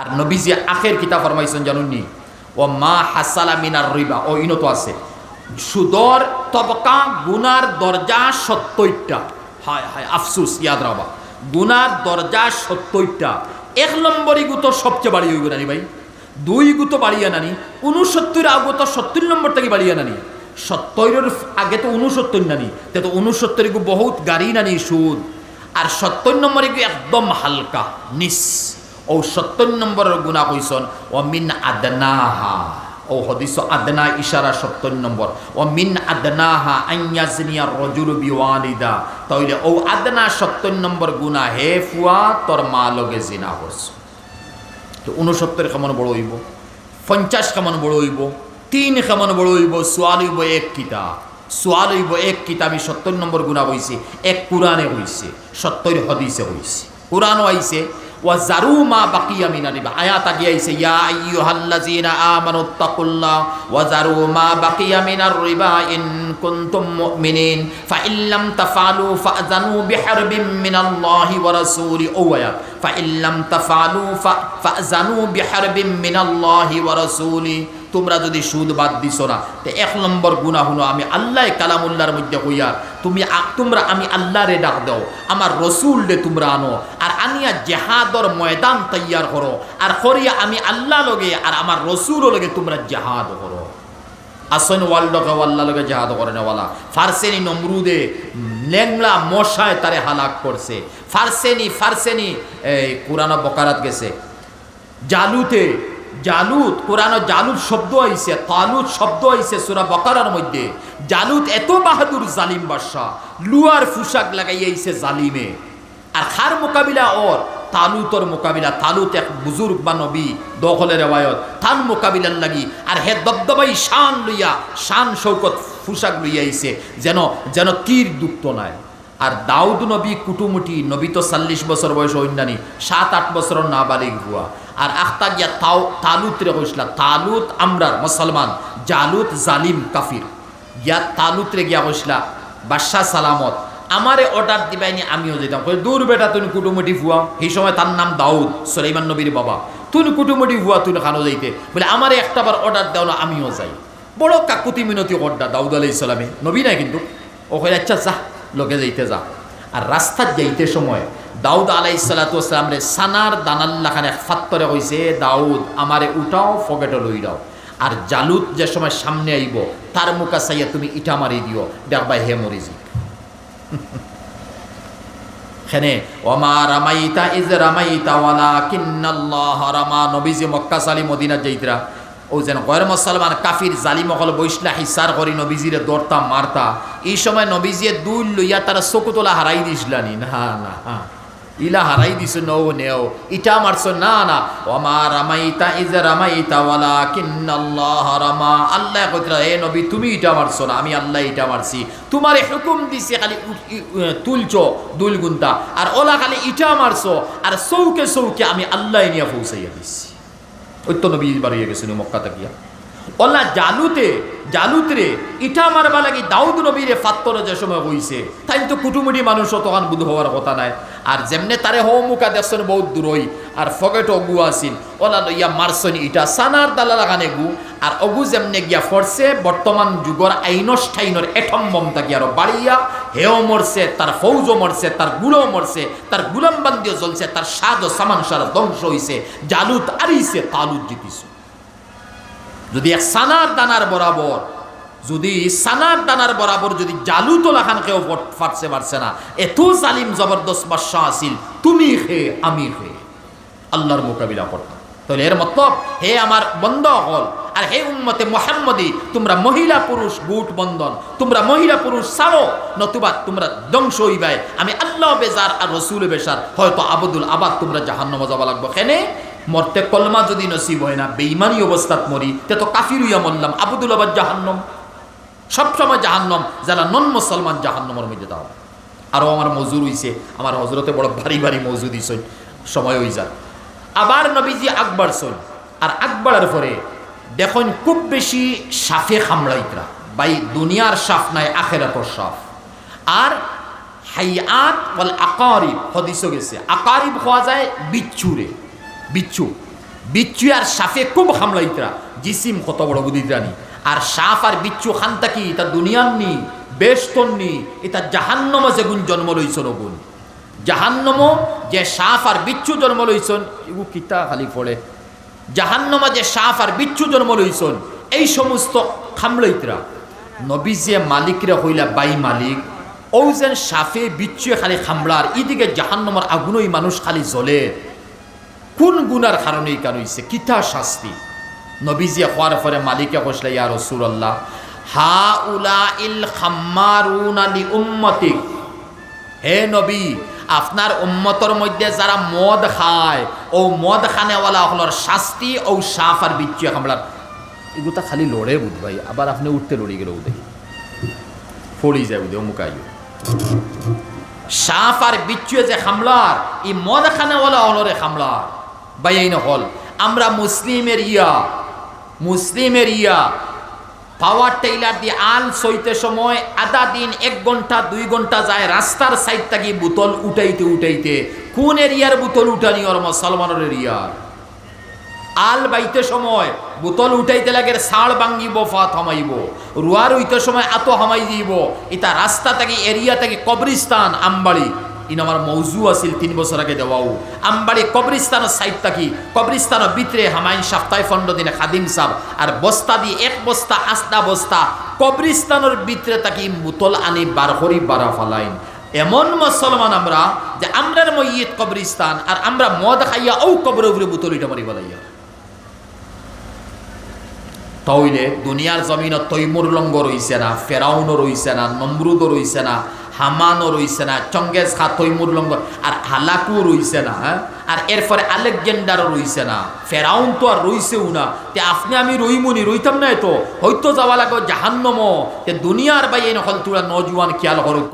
আর নবীজি আখের কিতাব ফরমাইছেন জানুননি ও মা হাসালা মিনার রিবা ও ইনত আছে। সুদর, তবকা, গুনার দরজা সত্তরটা। হায় হায়, আফসুস, ইয়াদ রাবা। গুনার দরজা সত্তরটা। এক নম্বরই গুতো সবচেয়ে বাড়ি হইব নানি ভাই। দুই গুতো বাড়িয়া নানি উনসত্তর আগত সত্তর নম্বর থেকে বাড়িয়া নানি সত্তরের আগে তো উনসত্তর নানি। তে তো উনসত্তর গু বহুত গাড়ি নানি সুদ। আর সত্তর নম্বরে গু একদম হালকা, নিস। ও সত্তর নম্বরের গুণা কইসন ও মিন আদনাহা। ও হদিস আদনা ইশারা সত্তর নম্বর, ও মিন আদনাহা আইয়াজনিয়া রজুল বিওয়ালিদা। তাইলে ও আদনা সত্তর নম্বর গুণা, হে ফুয়া, তোর মা লগে জিনা করছ তো উনসত্তর কেমন বড় হইব? পঞ্চাশ কেমন বড় হইব? তিন কেমন বড় হইব? সোয়াল হইব এক কিতা সোয়াল হইব এক কিতা আমি সত্তর নম্বর গুণা হইছে এক কোরআনে হইছে সত্তর হদিসে হইছে কোরআনও আইছে ওয়া জারু মা বাকিয়া মিনা রিবা আয়াত আগে আইছে ইয়া আইয়ুহাল্লাযীনা আমানু তাকুল্লাহ ওয়া জারু মা বাকিয়া মিনার রিবা ইন কুনতুম মুমিনিন ফা ইল্লাম তাফআলু ফাযানু বিহারবিম মিনাল্লাহি ওয়া রাসূলি ও আয়াত ফা ইল্লাম তাফআলু ফাযানু বিহারবিম মিনাল্লাহি ওয়া রাসূলি তোমরা যদি সুদ বাদ দিছো না, তো এক নম্বর গুণা হলো আমি আল্লাহ কালামুল্লাহর মধ্যে কইয়ার তুমি তোমরা আমি আল্লাহরে ডাক দাও, আমার রসুল রে তোমরা আনো, আর আনিয়া জেহাদর ময়দান তৈয়ার করো, আর করিয়া আমি আল্লাহ লগে আর আমার রসুল লগে তোমরা জেহাদ করো। আসন ওয়াল্ডকে ওয়াল্লা লগে জেহাদ করে নেওয়ালা ফারসেনি নমরুদে লেংলা মশায় তারে হালাক করছে। ফারসেনি ফারসেনি, এই কোরআন বকারাত গেছে। জালুতে জালুত কোরআন জালুত শব্দ আইছে তালুত শব্দ আইছে সুরা বকারার মধ্যে। জালুত এত বাহাদুর জালিম বাদশাহ, লুয়ার ফুসাক লাগাই আইছে জালিমে। আর খার মোকাবিলা ওর তালুতর মোকাবিলা তালুত এক বুজুর্গ বা নবী, দখলের রেওয়ায়ত তান মোকাবিলার লাগি। আর হে দবদবাই শান লইয়া, শান শৌকত ফুসাক লইয়া আইছে, যেন যেন তীর দুপ্ত নাই। আর দাউদ নবী কুটুমুটি, নবী তো চল্লিশ বছর বয়স অন্যানি সাত, আট বছর নাবালিক হুয়া আর আখতা গিয়া তাও তালুত রে কইসলা তালুত আমরার মুসলমান, জালুত জালিম কাফির। গিয়া তালুত রে গিয়া কইসলা বাদশাহ সালামত, আমারে অর্ডার দিবাইনি, আমিও যেতাম কই দূর বেটা তুমি কুটুমুটি ফুয়া সেই সময় তার নাম দাউদ, সুলাইমান নবীর বাবা। তুমি কুটুমুটি ফুয়া তুমি খানো যাইতে? বলে, আমারে একটাবার অর্ডার দাও না, আমিও যাই। বড় কাকুতি মিনতি অর্ডার দাউদ আলাই ইসলামে নবী নাই কিন্তু। ও কই আচ্ছা যা। লোকে যাইতে যা। আর রাস্তার যাইতে সময় দাউদ আলাই সালাতাম রে সানার দানাল্লাখানে ফাত্তরে কইছে, দাউদ, আমারে উঠাও ফকেটে লই দাও। আর জালুত যে সময় সামনে আইব, তার মুখা চাইয়া তুমি ইটা মারি দিও। দেখবা হে মরিজি খেনে, ওমা রামাইতা, ইজ রামাইতা ওয়ালা কিন্নাল্লাহ রামা নবীজি মক্কা সালি মদিনা যাইতরা। ও যেন গয়ের মুসলমান কাফির জালিমকল বৈশলা হিসার করি নবীজিরে দৌড়তা মারতা। এই সময় নবীজিয়ে দুই লইয়া তারা চকু তোলা হারাই দিসলানি না না, হা। ইলা হারাই দিছ নৌ নেও। ইটা মারছ, না না। ওমা রামাইতা ইজ রামাইতা ওয়ালা কিন্নাল্লাহ রামা। আল্লাহ কইতরা এ নবী, তুমি ইটা মারছ না, আমি আল্লাহ ইটা মারছি। তোমারে হুকুম দিছে খালি তুলছ দুল গুন্তা আর ওলা খালি ইটা মারছ, আর চৌকে চৌকে আমি আল্লাহ নিয়ে পৌঁছাইয়া দিছি। ওই তো নবী বাড়িয়ে গেছেন মক্কা তাকিয়া ওলা জালুতে, জালুতরে, ইটা মারবা লাগি দাউদ নবীরে ফাত্তরে যে সময় হইছে। তাই তো কুটুমুটি মানুষ তখন বুধ হওয়ার কথা নাই। আর যেমনে তারে হো মুখা দেখছেন বহুত দূরই, আর ফকেট অগু আসিল ওলা লইয়া মারছনি ইটা, সানার দালা লাগানে গু। আর অগু যেমনে গিয়া ফরছে, বর্তমান যুগর আইনস্টাইনর এটম বম তাকি আরও বাড়িয়া হেও মরছে তার ফৌজও মরছে তার গুড়ও মরছে তার গুলাম বান্দিও জ্বলছে তার স্বাদ ও সামান সারা ধ্বংস হইছে জালুত আরিছে তালুত জিতিছে যদি এক সানার দানার বরাবর, যদি সানার দানার বরাবর যদি জালু তোলা খান কেউ ফাটছে পারছে না, এত জালিম জবরদস্ত বাদশাহ আসিল তুমি খে আমি হে। আল্লাহর মোকাবিলা করতাম তাহলে এর মতলব, হে আমার বন্ধ হল আর হে উম্মতে মোহাম্মদি, তোমরা মহিলা পুরুষ গুট বন্ধন, তোমরা মহিলা পুরুষ ছাড়ো, নতুবা তোমরা ধ্বংস হইবাই। আমি আল্লাহ বেজার আর রসুল বেসার হয়তো আবদুল আবাদ তোমরা জাহান্ন যাবা লাগবো। কেনে? মরতে কলমা যদি নসিব হয় না বেইমানি অবস্থাত মরি, তে তো কাফির হইয়া মরলাম আবদুল আবাদ জাহান্নম। সবসময় জাহান্নম, যারা নন মুসলমান জাহান্নমের মধ্যে দাও আরও আমার মজুর হইছে, আমার হজরতে বড় ভারী ভারী মজুদ হইছে সময় হই যায় আবার নবীজি আকবর সই আর আকবরের পরে দেখুন খুব বেশি সাফে খামড়াইতরা বাই দুনিয়ার সাফ নাই, আখেরাতর সাফ। আর হাইয়াত বল আকারিব হদিস গেছে, আকারিব হওয়া যায় বিচ্ছুরে। বিচ্ছু। বিচ্ছু আর সাফে খুব হামলাইতরা জিসিম কত বড় বুদিদানি আর সাফ আর বিচ্ছু খান্তা কি? এটা দুনিয়ার নি, বেষ্টন নি, এটা জাহান্নম যেগুন জন্ম লইছন গুণ। জাহান্নম যে সাফ আর বিচ্ছু জন্ম লইছন, এগু কিতা খালি পড়ে। জাহান্নমা যে সাফ আর বিচ্ছু জন্ম লইছন, এই সমস্ত খামলইতরা নবী যে মালিকরা হইলা বাই মালিক ও যেন সাফে বিচ্ছুয়ে খালি খামলার ইদিকে জাহান্নমার আগুনই মানুষ খালি জ্বলে। কোন গুনার কারণে কেন হইছে? কিতা শাস্তি? নবীজি হওয়ার পরে মালিকে কষলে ইয়া রসুল্লাহ হা উলা ইল খাম্মারুন আলি উম্মতিক হে নবী, আপনার উম্মতর মধ্যে যারা মদ খায়, ও মদ খানেওয়ালা হলর শাস্তি ও সাফ আর বিচ্ছু হামলার এগুলো খালি লড়ে বুধ ভাই, আবার আপনি উঠতে লড়ি গেল দেখি ফড়ি যায় উদে মুকাইও সাফ আর বিচ্ছু যে হামলার ই মদ খানেওয়ালা হলরে হামলার এই হল। আমরা মুসলিমের ইয়া মুসলিমের ইয়া পাওয়ার টেইলার দিয়ে আল সইতে সময় আধা দিন, এক ঘণ্টা, দুই ঘণ্টা যায়, রাস্তার সাইড থাকি বোতল উঠাইতে উঠাইতে, কোন এরিয়ার বোতল উঠানি ওর মুসলমানের এরিয়ার আল বাইতে সময় বোতল উঠাইতে লাগে সাল ভাঙ্গিব ফা থামাইব। রুয়ার হইতে সময় এত হামাই দিব। এটা রাস্তা থাকি, এরিয়া থাকি কবরিস্তান আমবাড়ি ইন আমার মৌজু আছিল, তিন বছর আগে দেওয়াও আমবাড়ি কবরিস্তানের সাইড থাকি কবরিস্তানের ভিতরে হামাইন সপ্তাহে ফন্ড দিনে খাদিম সাহ আর বস্তা দিয়ে এক বস্তা, আস্তা বস্তা, কবরিস্তানের ভিতরে থাকি বোতল আনি বার করি বারা ফালাইন। এমন মুসলমান আমরা যে আমরার মইয়ত কবরিস্তান, আর আমরা মদ খাইয়া ও কবর উপরে বোতল এটা মারি বলাইয়া তইলে দুনিয়ার জমিন তৈমুর লঙ্গ রইছে না, ফেরাউনও রইছে না, নমরুদও রইছে না হামানও রইছে না, চঙ্গেজ খা তৈমুর লঙ্গ, আর হালাকু রইছে না হ্যাঁ? আর এরপরে আলেকজেন্ডারও রইছে না, ফেরাউন তো আর রইছেও না। তে আপনি আমি রইমুনি, রইতাম না তো হয়তো যাওয়া লাগো জাহান্নম। তে দুনিয়ার বাই হল নকল তুলা নজওয়ান খেয়াল করুক।